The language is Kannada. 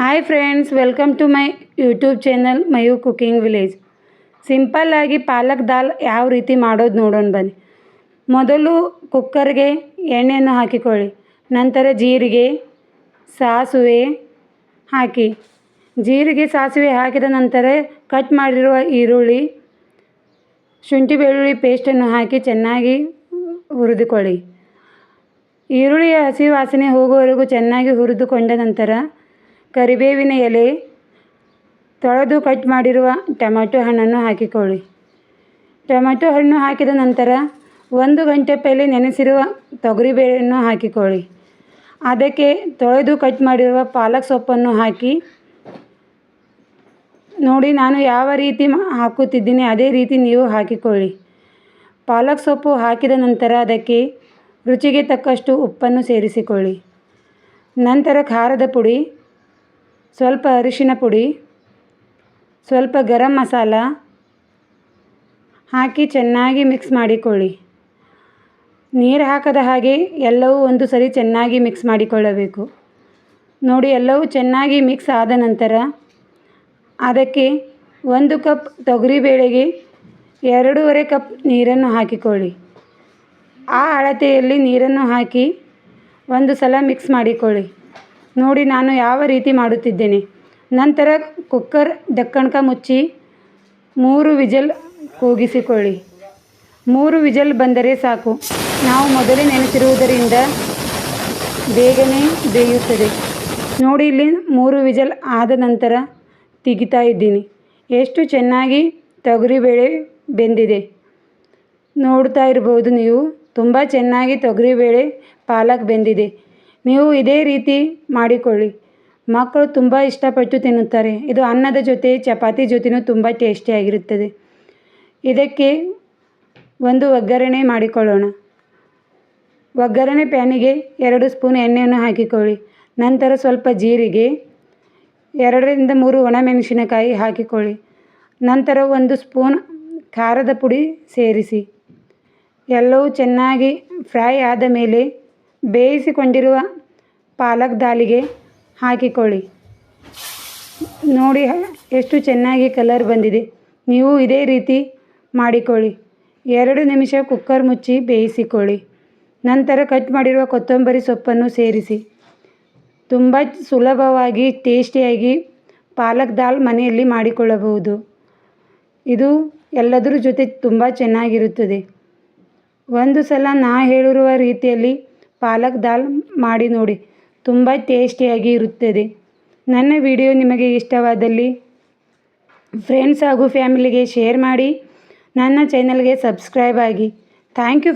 Hi friends welcome to my YouTube channel Mayu cooking village ಸಿಂಪಲ್ಲಾಗಿ ಪಾಲಕ್ ದಾಲ್ ಯಾವ ರೀತಿ ಮಾಡೋದು ನೋಡೋಣ ಬನ್ನಿ. ಮೊದಲು ಕುಕ್ಕರ್ಗೆ ಎಣ್ಣೆಯನ್ನು ಹಾಕಿಕೊಳ್ಳಿ. ನಂತರ ಜೀರಿಗೆ, ಸಾಸಿವೆ ಹಾಕಿ. ಜೀರಿಗೆ, ಸಾಸಿವೆ ಹಾಕಿದ ನಂತರ ಕಟ್ ಮಾಡಿರುವ ಈರುಳ್ಳಿ, ಶುಂಠಿ ಬೆಳ್ಳುಳ್ಳಿ ಪೇಸ್ಟನ್ನು ಹಾಕಿ ಚೆನ್ನಾಗಿ ಹುರಿದುಕೊಳ್ಳಿ. ಈರುಳ್ಳಿಯ ಹಸಿ ವಾಸನೆ ಹೋಗುವವರೆಗೂ ಚೆನ್ನಾಗಿ ಹುರಿದುಕೊಂಡ ನಂತರ ಕರಿಬೇವಿನ ಎಲೆ ತೊಳೆದು ಕಟ್ ಮಾಡಿರುವ ಟೊಮೆಟೊ ಹಣ್ಣನ್ನು ಹಾಕಿಕೊಳ್ಳಿ. ಟೊಮ್ಯಾಟೊ ಹಣ್ಣು ಹಾಕಿದ ನಂತರ ಒಂದು ಗಂಟೆ ಪೈಲೆ ನೆನೆಸಿರುವ ತೊಗರಿಬೇಳೆಯನ್ನು ಹಾಕಿಕೊಳ್ಳಿ. ಅದಕ್ಕೆ ತೊಳೆದು ಕಟ್ ಮಾಡಿರುವ ಪಾಲಕ್ ಸೊಪ್ಪನ್ನು ಹಾಕಿ. ನೋಡಿ, ನಾನು ಯಾವ ರೀತಿ ಹಾಕುತ್ತಿದ್ದೀನಿ ಅದೇ ರೀತಿ ನೀವು ಹಾಕಿಕೊಳ್ಳಿ. ಪಾಲಕ್ ಸೊಪ್ಪು ಹಾಕಿದ ನಂತರ ಅದಕ್ಕೆ ರುಚಿಗೆ ತಕ್ಕಷ್ಟು ಉಪ್ಪನ್ನು ಸೇರಿಸಿಕೊಳ್ಳಿ. ನಂತರ ಖಾರದ ಪುಡಿ ಸ್ವಲ್ಪ ಅರಿಶಿನ ಪುಡಿ, ಸ್ವಲ್ಪ ಗರಂ ಮಸಾಲ ಹಾಕಿ ಚೆನ್ನಾಗಿ ಮಿಕ್ಸ್ ಮಾಡಿಕೊಳ್ಳಿ. ನೀರು ಹಾಕದ ಹಾಗೆ ಎಲ್ಲವೂ ಒಂದು ಸರಿ ಚೆನ್ನಾಗಿ ಮಿಕ್ಸ್ ಮಾಡಿಕೊಳ್ಳಬೇಕು. ನೋಡಿ, ಎಲ್ಲವೂ ಚೆನ್ನಾಗಿ ಮಿಕ್ಸ್ ಆದ ನಂತರ ಅದಕ್ಕೆ ಒಂದು ಕಪ್ ತೊಗರಿಬೇಳೆಗೆ ಎರಡೂವರೆ ಕಪ್ ನೀರನ್ನು ಹಾಕಿಕೊಳ್ಳಿ. ಆ ಅಳತೆಯಲ್ಲಿ ನೀರನ್ನು ಹಾಕಿ ಒಂದು ಸಲ ಮಿಕ್ಸ್ ಮಾಡಿಕೊಳ್ಳಿ. ನೋಡಿ ನಾನು ಯಾವ ರೀತಿ ಮಾಡುತ್ತಿದ್ದೇನೆ. ನಂತರ ಕುಕ್ಕರ್ ಡಕ್ಕಣ್ಕ ಮುಚ್ಚಿ ಮೂರು ವಿಜಲ್ ಕೂಗಿಸಿಕೊಳ್ಳಿ. ಮೂರು ವಿಜಲ್ ಬಂದರೆ ಸಾಕು. ನಾವು ಮೊದಲೇ ನೆನೆಸಿರುವುದರಿಂದ ಬೇಗನೆ ಬೇಯುತ್ತದೆ. ನೋಡಿ ಇಲ್ಲಿ ಮೂರು ವಿಜಲ್ ಆದ ನಂತರ ತೆಗಿತಾ ಇದ್ದೀನಿ. ಎಷ್ಟು ಚೆನ್ನಾಗಿ ತೊಗರಿಬೇಳೆ ಬೆಂದಿದೆ. ನೋಡ್ತಾ ಇರ್ಬೋದು ನೀವು. ತುಂಬ ಚೆನ್ನಾಗಿ ತೊಗರಿಬೇಳೆ ಪಾಲಕ್ ಬೆಂದಿದೆ. ನೀವು ಇದೇ ರೀತಿ ಮಾಡಿಕೊಳ್ಳಿ. ಮಕ್ಕಳು ತುಂಬ ಇಷ್ಟಪಟ್ಟು ತಿನ್ನುತ್ತಾರೆ. ಇದು ಅನ್ನದ ಜೊತೆ, ಚಪಾತಿ ಜೊತೆಯೂ ತುಂಬ ಟೇಸ್ಟಿಯಾಗಿರುತ್ತದೆ ಇದಕ್ಕೆ ಒಂದು ಒಗ್ಗರಣೆ ಮಾಡಿಕೊಳ್ಳೋಣ. ಒಗ್ಗರಣೆ ಪ್ಯಾನಿಗೆ ಎರಡು ಸ್ಪೂನ್ ಎಣ್ಣೆಯನ್ನು ಹಾಕಿಕೊಳ್ಳಿ. ನಂತರ ಸ್ವಲ್ಪ ಜೀರಿಗೆ, ಎರಡರಿಂದ ಮೂರು ಒಣಮೆಣಸಿನಕಾಯಿ ಹಾಕಿಕೊಳ್ಳಿ. ನಂತರ ಒಂದು ಸ್ಪೂನ್ ಖಾರದ ಪುಡಿ ಸೇರಿಸಿ. ಎಲ್ಲವೂ ಚೆನ್ನಾಗಿ ಫ್ರೈ ಆದ ಮೇಲೆ ಬೇಯಿಸಿಕೊಂಡಿರುವ ಪಾಲಕ್ ದಾಲಿಗೆ ಹಾಕಿಕೊಳ್ಳಿ. ನೋಡಿ, ಎಷ್ಟು ಚೆನ್ನಾಗಿ ಕಲರ್ ಬಂದಿದೆ. ನೀವು ಇದೇ ರೀತಿ ಮಾಡಿಕೊಳ್ಳಿ. ಎರಡು ನಿಮಿಷ ಕುಕ್ಕರ್ ಮುಚ್ಚಿ ಬೇಯಿಸಿಕೊಳ್ಳಿ. ನಂತರ ಕಟ್ ಮಾಡಿರುವ ಕೊತ್ತಂಬರಿ ಸೊಪ್ಪನ್ನು ಸೇರಿಸಿ. ತುಂಬ ಸುಲಭವಾಗಿ, ಟೇಸ್ಟಿಯಾಗಿ ಪಾಲಕ್ ದಾಲ್ ಮನೆಯಲ್ಲಿ ಮಾಡಿಕೊಳ್ಳಬಹುದು. ಇದು ಎಲ್ಲದರ ಜೊತೆ ತುಂಬ ಚೆನ್ನಾಗಿರುತ್ತದೆ. ಒಂದು ಸಲ ನಾ ಹೇಳಿರುವ ರೀತಿಯಲ್ಲಿ ಪಾಲಕ್ ದಾಲ್ ಮಾಡಿ ನೋಡಿ. ತುಂಬ ಟೇಸ್ಟಿಯಾಗಿ ಇರುತ್ತದೆ. ನನ್ನ ವಿಡಿಯೋ ನಿಮಗೆ ಇಷ್ಟವಾದಲ್ಲಿ ಫ್ರೆಂಡ್ಸ್ ಹಾಗೂ ಫ್ಯಾಮಿಲಿಗೆ ಶೇರ್ ಮಾಡಿ. ನನ್ನ ಚಾನಲ್ಗೆ ಸಬ್ಸ್ಕ್ರೈಬ್ ಆಗಿ. Thank you